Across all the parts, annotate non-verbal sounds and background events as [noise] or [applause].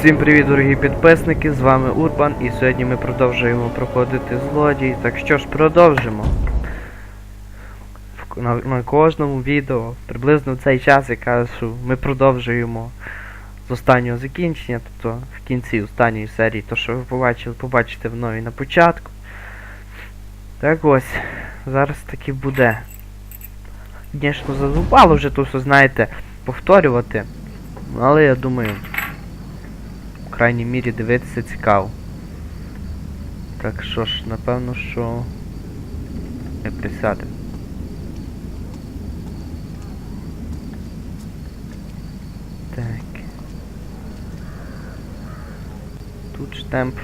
Всім привіт, дорогі підписники! З вами Урбан і сьогодні ми продовжуємо проходити злодій. Так що ж, продовжимо. На, на кожному відео приблизно в цей час я кажу, ми продовжуємо з останнього закінчення, тобто в кінці останньої серії, то що ви побачили, побачите в новій на початку. Так ось, зараз таки буде. Звісно, задубало вже то все, знаєте, повторювати. Але я думаю, крайній мірі дивитися цікаво. Так що ж, напевно, що ми присядемо. Так. Тут штемп.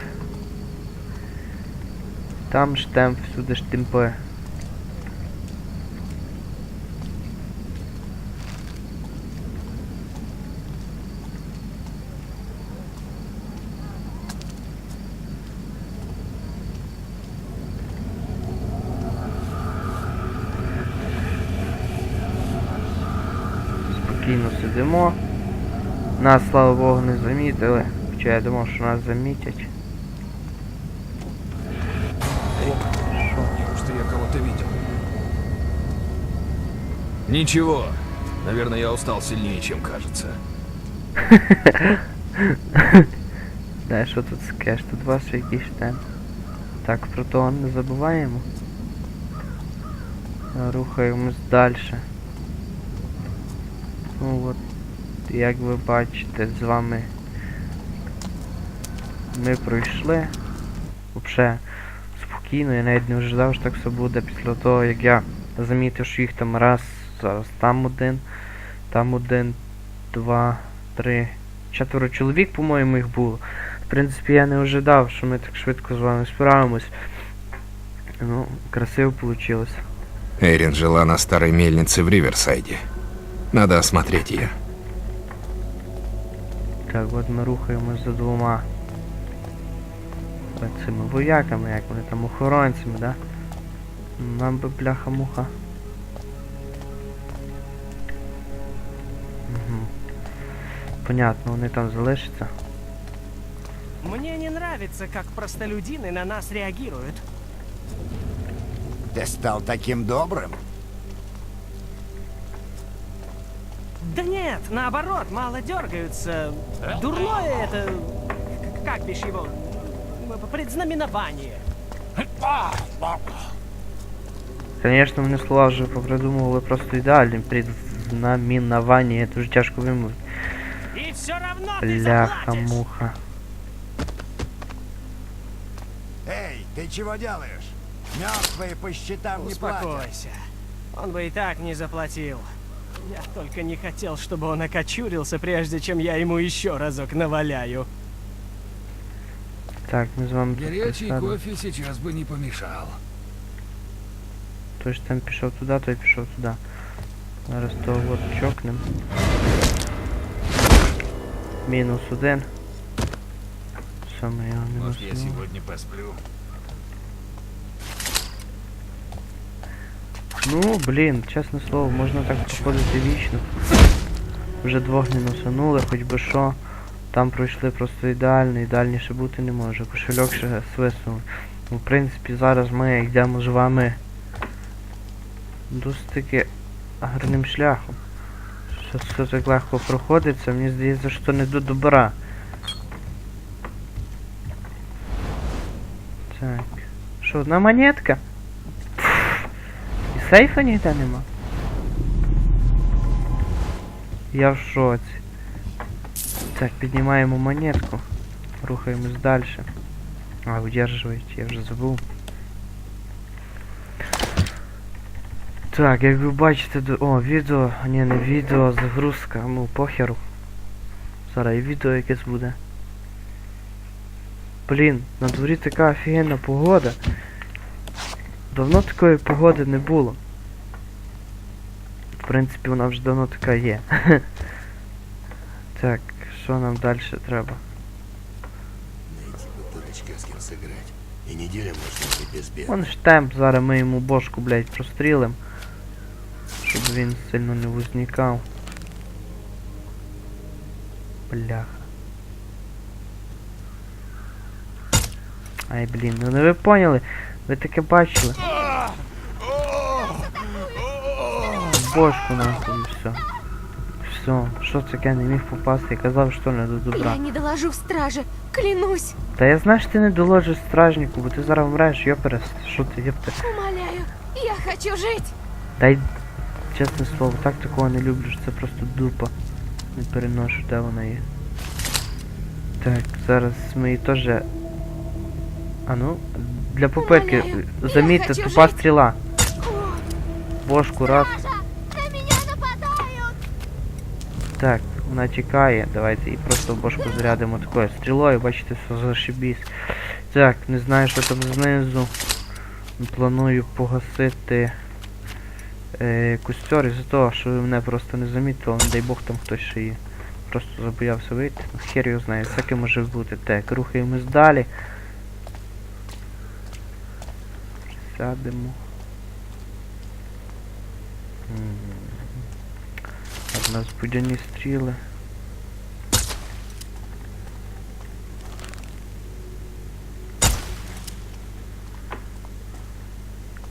Там штемп, всюди штемпи. сидимо. Нас, слава Богу, не замітили. Хоча я думав, що нас замітять. Що? что я кого-то видел. Ничего. Наверное, я устал сильнее, чем кажется. [laughs] Да, що тут скеш? Тут у вас якийсь штемп. Так, про то не забуваємо. Рухаємось далі. Ну от, як ви бачите, з вами ми пройшли. Взагалі спокійно, я навіть не ожидав, що так все буде після того, як я замітив, що їх там раз, зараз там один, там один, два, три, четверо чоловік, по-моєму, їх було. В принципі, я не ожидав, що ми так швидко з вами справимось. Ну, красиво получилось. Эрин жила на старой мельнице в Риверсайде. Надо осмотреть ее. Так, от ми рухаємось за двома цими вояками, як вони там охоронцями, да? Нам би бляха-муха. Угу. Понятно, вони там залишаться. Мне не нравится, как простолюдины на нас реагируют. Ты стал таким добрым? Да нет, наоборот, мало дергаются. Дурное это... к- Как бишь его? М, Предзнаменование. Звісно, вони слова вже попридумували просто ідеальні. Предзнаменування, це дуже тяжко вимовити. И все равно ты заплатишь. Бляха-муха. Эй, ты чего делаешь? Мертвые по счетам не платят. Успокойся. Он бы и так не заплатил. Я только не хотел, чтобы он окочурился, прежде чем я ему еще разок наваляю. Так, ми з вами тут Горячий присядемо. кофе сейчас бы не помешал. Той ж там пішов туди, той пішов туди. Зараз того от чокнем. Мінус один. Що ми його мінуснули? сегодня посплю. Ну, блін, чесне слово, можна так проходити вічно. Вже двох мінусанули, хоч би що. Там пройшли просто ідеально, ідеальніше бути не може. Кошельок ще свиснув. Ну, в принципі, зараз ми йдемо з вами досить таки гарним шляхом. Що все так легко проходиться, мені здається, що не до добра. Так. Що, одна монетка? Сейфа ніде нема. Я в шоці. Так, піднімаємо монетку. Рухаємось далі. А, удерживають, я вже забув. Так, як ви бачите, до... О, відео, ні, не відео, загрузка, ну похеру. Зараз і відео якесь буде. Блін, на дворі така офігенна погода. Давно такої погоди не було. В принципі, вона вже давно така є. [laughs] так, що нам далі треба? Найти бы дурачка с кем сыграть. И неделя можно быть без бед. Вон штемп, зараз ми йому бошку, блядь, прострілим. Щоб він сильно не возникав. Бляха. Ай, блін, ну не ви поняли? Ви таке бачили? Бошку нахуй і все. Все, що це я не міг попасти, я казав, що не до добра. Я не доложу в страже, клянусь. Та я знаю, що ти не доложиш стражнику, бо ти зараз вмреш, йоперес. Що ти, йопте? Умоляю, я хочу жить. Дай, чесне слово, так такого не люблю, що це просто дупа. Не переношу, де вона є. Так, зараз ми її теж. А ну, для я замітьте, тупа жить. стріла. Бошку раз. Так, вона тікає. Давайте її просто в бошку зарядимо такою стрілою, бачите, все зашибісь. Так, не знаю, що там знизу. Планую погасити е, костер із-за того, що ви мене просто не замітили, не дай Бог там хтось ще є. Просто забоявся вийти. Ну, хер його знає, всяке може бути. Так, рухаємось далі. Сядемо. М. Так, у нас будяні стріли.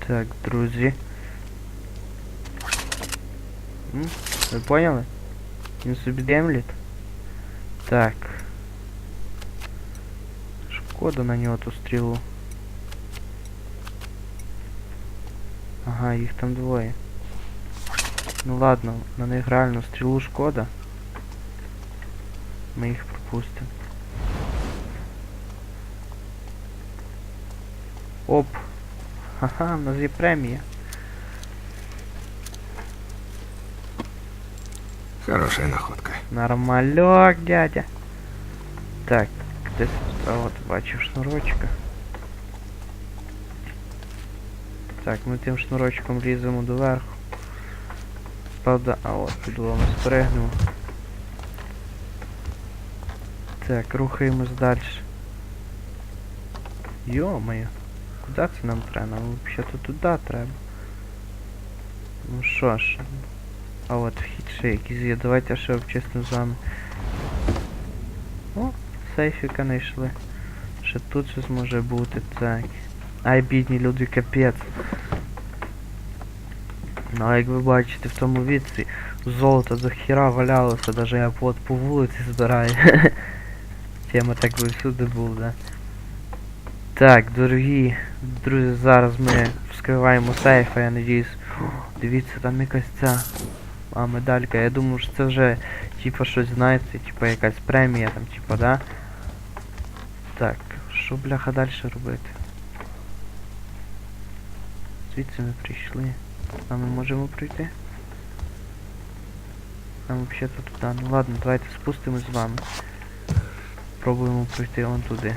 Так, друзі. М? Ви поняли? Він собі демліт. Так. Шкода на нього ту стрілу. Ага, їх там двоє. Ну ладно, на них реально стрілу шкода. Ми їх пропустимо. Оп. Ха-ха, в нас є премія. Хорошая находка. Нормальок, дядя. Так, десь а от бачив шнурочка. Так, ми тим шнурочком ліземо доверху. Правда, а от ми спригнемо. Так, рухаємось далі. Йо-моє, куди це нам треба? Нам взагалі туди треба. Ну що ж, а от вхід ще якийсь є. Давайте ще обчистимо з вами. О, сейфіка знайшли. Ще тут щось може бути. Так. Ай, бідні люди, капець. Ну, як ви бачите, в тому віці золото до хіра валялося, даже я от по вулиці збираю. [laughs] Тема так би всюди був, да? Так, дорогі друзі, зараз ми вскриваємо сейф, а я надіюсь. Дивіться, там якась ця а, медалька. Я думаю, що це вже типа щось знаєте, типа якась премія там, типа, да? Так, що бляха далі робити? Звідси ми прийшли. А ми можемо пройти? Нам взагалі туди. Ну ладно, давайте спустимось з вами. Пробуємо пройти вон туди.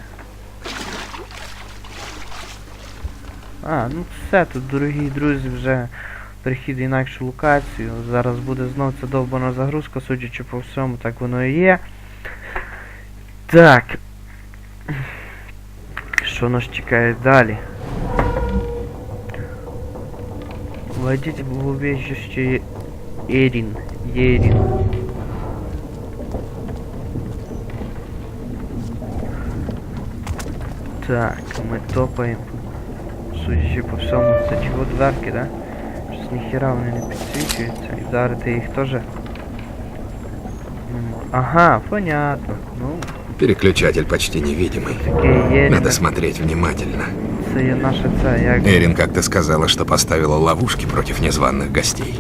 А, ну все, тут, дорогі друзі, вже перехід інакшу локацію. Зараз буде знов ця довбана загрузка, судячи по всьому, так воно і є. Так. Що нас чекає далі? Войдите в убежище Эрин. Ерин. Так, ми топаємо. Судячи по всьому, це чого дверки, да? Щось ніхіра вони не підсвічуються. І вдарити їх теж. М, Ага, понятно. Ну, Переключатель почти невидимый. таке є. Надо смотреть внимательно. Це є наша це, як. Эрин как-то сказала, что поставила ловушки против незваных гостей.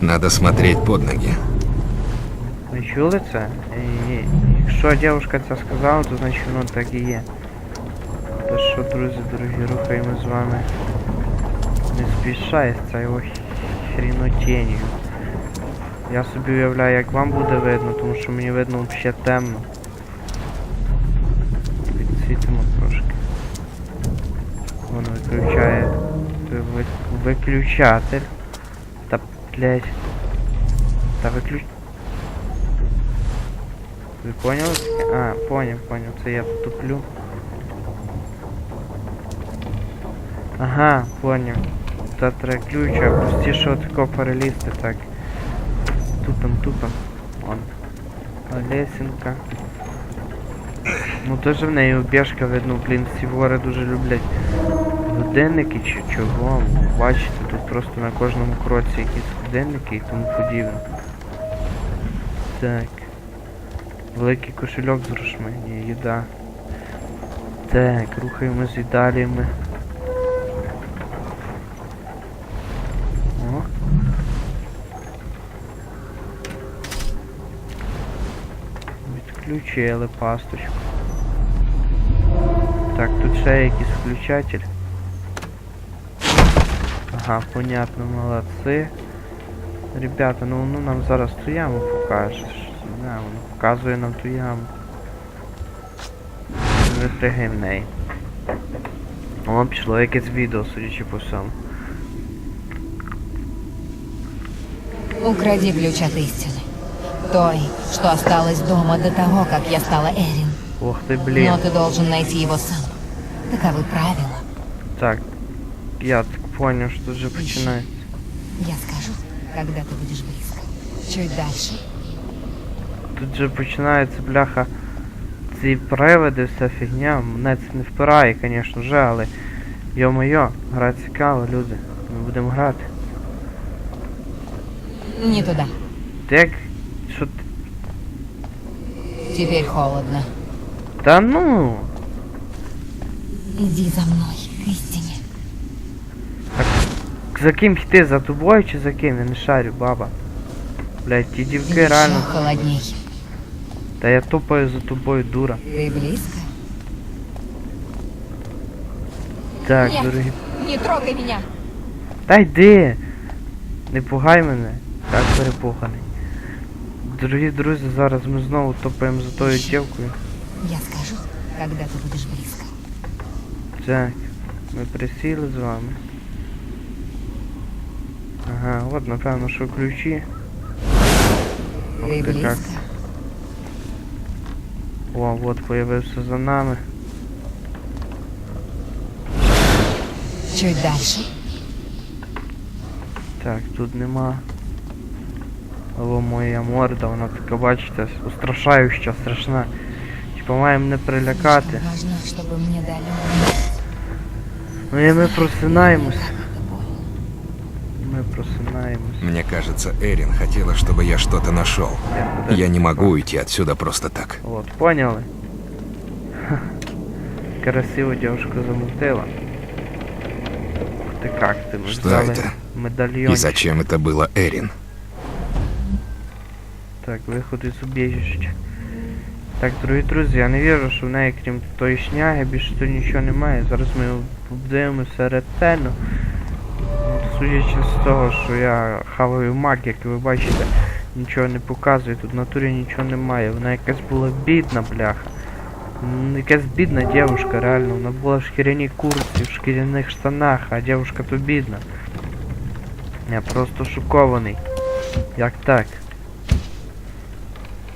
Надо смотреть под ноги. Ви чули це? І, якщо дівчинка це сказала, то значить воно так і є. Та що, друзі, дорогі, рухаємо з вами. Не спішай з цією хрінотінню. Я собі уявляю, як вам буде видно, тому що мені видно взагалі темно. Підсвітимо трошки. Воно виключає. ви- Виключатель. Та блять. Та виключ. Ви поняли? таке? А, поняв, поняв, це я туплю. Ага, поняв. Та треба ключа, простіше отако перелізти, так. Тупим, тупим. Вон. А лесенка. Ну теж в неї обіжка видно, блін, ці вори дуже люблять Годинники чи чого. Ну, Бачите, тут просто на кожному кроці якісь годинники і тому подібне. Так. Великий кошельок з грошми, ні, їда. Так, рухаємось і далі ми. О. Відключили пасточку. Так, тут ще якийсь включатель. Ага, понятно, молодці. Ребята, ну ну нам зараз ту яму покажеш. Да, воно показує нам ту яму. Випрягай в неї. О, пішло якесь відео, судячи по всьому. Укради ключ от истины. Той, что осталось дома до того, как я стала Эрин. Ох ти, блін. Но ты должен найти его сам. Таковы правила. Так, я так понял, что уже починается. Я скажу, когда ты будешь близко. Чуть дальше. Тут же починається, бляха, ці привиди, вся фігня. Мене це не впирає, звісно вже, але йо-моє, гра цікава, люди. Ми будемо грати. Не туда. Ти як. Що ти. Теперь холодно. Та ну! Иди за мной, к истине. За ким йти? За тобою чи за ким? Я не шарю, баба. Блять, ті дівки реально. холодней. Та я топаю за тобою, дура. Ты близко? Так, Ні. дорогі. Не трогай меня! Та йди! Не пугай мене, так перепуганий. Дорогі друзі, зараз ми знову топаємо за тою дівкою. Я скажу, когда ты будешь близко. Так, ми присіли з вами. Ага, от напевно, що ключі. Ты Ох ти як. О, от появився за нами. Чуть дальше. Так, тут нема. О, моя морда, вона така, бачите, устрашаюча, страшна. Типа має мене прилякати. Важно, чтобы мне дали. Ну і ми просинаємось. Это больно. Ми просинаємось. Мне кажется, Эрин хотела, чтобы я что-то нашел. Я, куди Я не ти могу пішла? уйти отсюда просто так. Вот, поняли? Ха. Красиво девушка замутила. Ух ты как ты, мы Что взяли это? медальон. И зачем это было Эрин? Так, виход із убіжища. Так, дорогі друзі, я не вірю, що в неї крім тої шняги більше тут нічого немає. Зараз ми подивимося ретельно. Ну, Судячи з того, що я хаваю маг, як ви бачите, нічого не показує, тут в натурі нічого немає. Вона якась була бідна, бляха. Якась бідна дівушка, реально. Вона була в шкіряній куртці, в шкіряних штанах, а дівушка то бідна. Я просто шокований. Як так?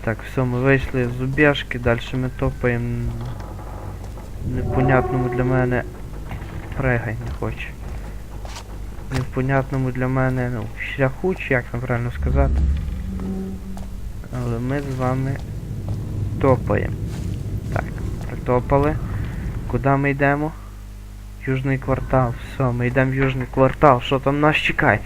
Так, все, ми вийшли з убіжки, далі ми топаємо непонятному для мене. Пригай не хоче. Непонятному для мене, ну, шляху, чи як там правильно сказати. Але ми з вами топаємо. Так, притопали. Куди ми йдемо? Южний квартал. Все, ми йдемо в Южний квартал. Що там нас чекає?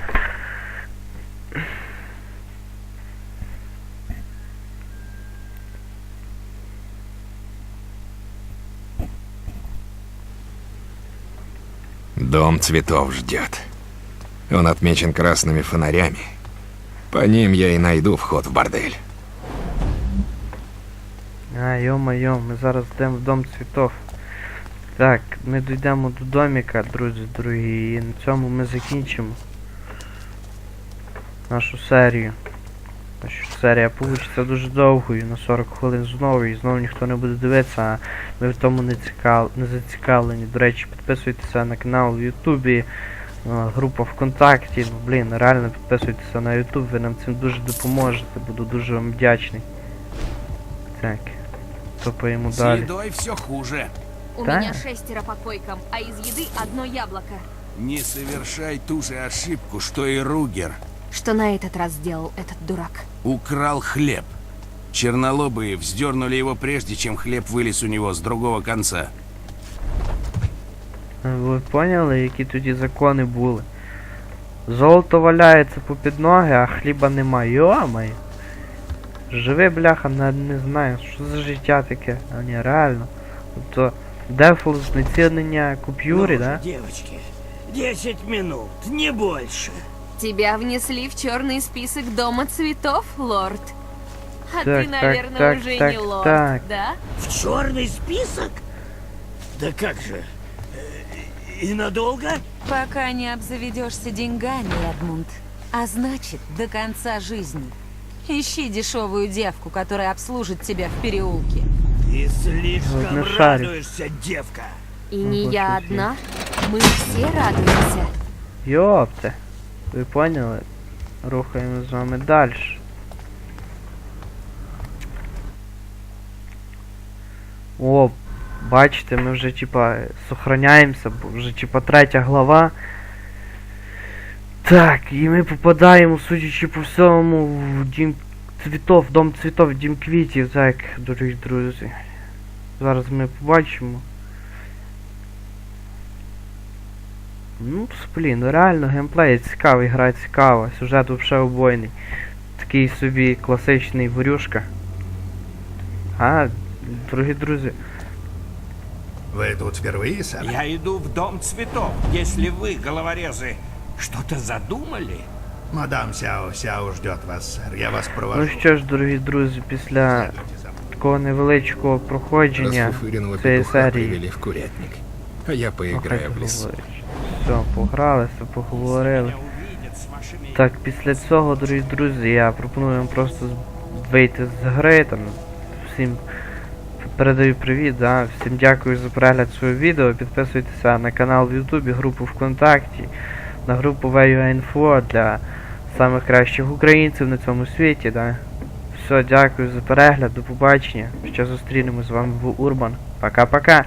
Дом цветов ждет. Он отмечен красными фонарями. По ним я и найду вход в бордель. А, йо-моє, ми зараз йдемо в дом цвітов. Так, ми дійдемо до доміка, друзі, дорогі, і на цьому ми закінчимо нашу серію. Що серія получиться дуже довгою, на 40 хвилин знову, і знову ніхто не буде дивитися, а ми в тому не, цікав... не зацікавлені. До речі, підписуйтеся на канал в Ютубі, група ВКонтакті, ну, блін, реально підписуйтеся на Ютуб, ви нам цим дуже допоможете, буду дуже вам вдячний. Так, топаємо С далі. едой все хуже. У Да. меня шестеро по койкам, а из еды одно яблоко. Не совершай ту же ошибку, что и Ругер. Что на этот раз сделал этот дурак? Украл хлеб. Чернолобые вздернули его прежде, чем хлеб вылез у него с другого конца. Ви поняли, які тоді закони були? Золото валяється попід ноги, а хліба немає. Йомай. Живи, бляха, не, не знаю, що за життя таке. А ні, реально. Тобто, дефол знецінення купюри, да? Девочки, 10 минут, не больше. Тебя внесли в черный список Дома цветов, лорд. А Так, ты, так, наверное, так, уже так, не лорд, так. да? В черный список? Да как же? И надолго? Пока не обзаведешься деньгами, Эдмунд. А значит, до конца жизни. Ищи дешевую девку, которая обслужит тебя в переулке. И слишком Вот радуешься, девка. И не Ну, я больше одна. Мы все радуемся. Йопте. Ви поняли? Рухаємо з вами далі. О, бачите, ми вже типа сохраняємося, бо вже типа третя глава. Так, і ми попадаємо, судячи по всьому, в дім цвітов, дом цвітов, дім квітів, так, дорогі друзі. Зараз ми побачимо. Ну, блін, ну реально геймплей цікавий, гра цікава, сюжет вообще обойний. Такий собі класичний ворюшка. А, дорогі друзі, Вы тут впервые, сэр? Я иду в дом цветов. Если вы, головорезы, что-то задумали? Мадам Сяо Сяо ждет вас, сэр. Я вас провожу. ну що ж, дорогі друзі, після Следуйте за мной. такого невеличкого проходження Расфуфыренного цієї петуха серії. привели в курятник. А я Ну, хай поиграю в лесу. поговорить. Все, погралися, поговорили. Меня увидят с вашими... Так, після цього, дорогі друзі, я пропоную вам просто з- вийти з гри, там, всім передаю привіт, да, всім дякую за перегляд цього відео, підписуйтеся на канал в Ютубі, групу ВКонтакті, на групу VUA.Info для самих кращих українців на цьому світі, да. Все, дякую за перегляд, до побачення, ще зустрінемось з вами в Урбан. Пока-пока!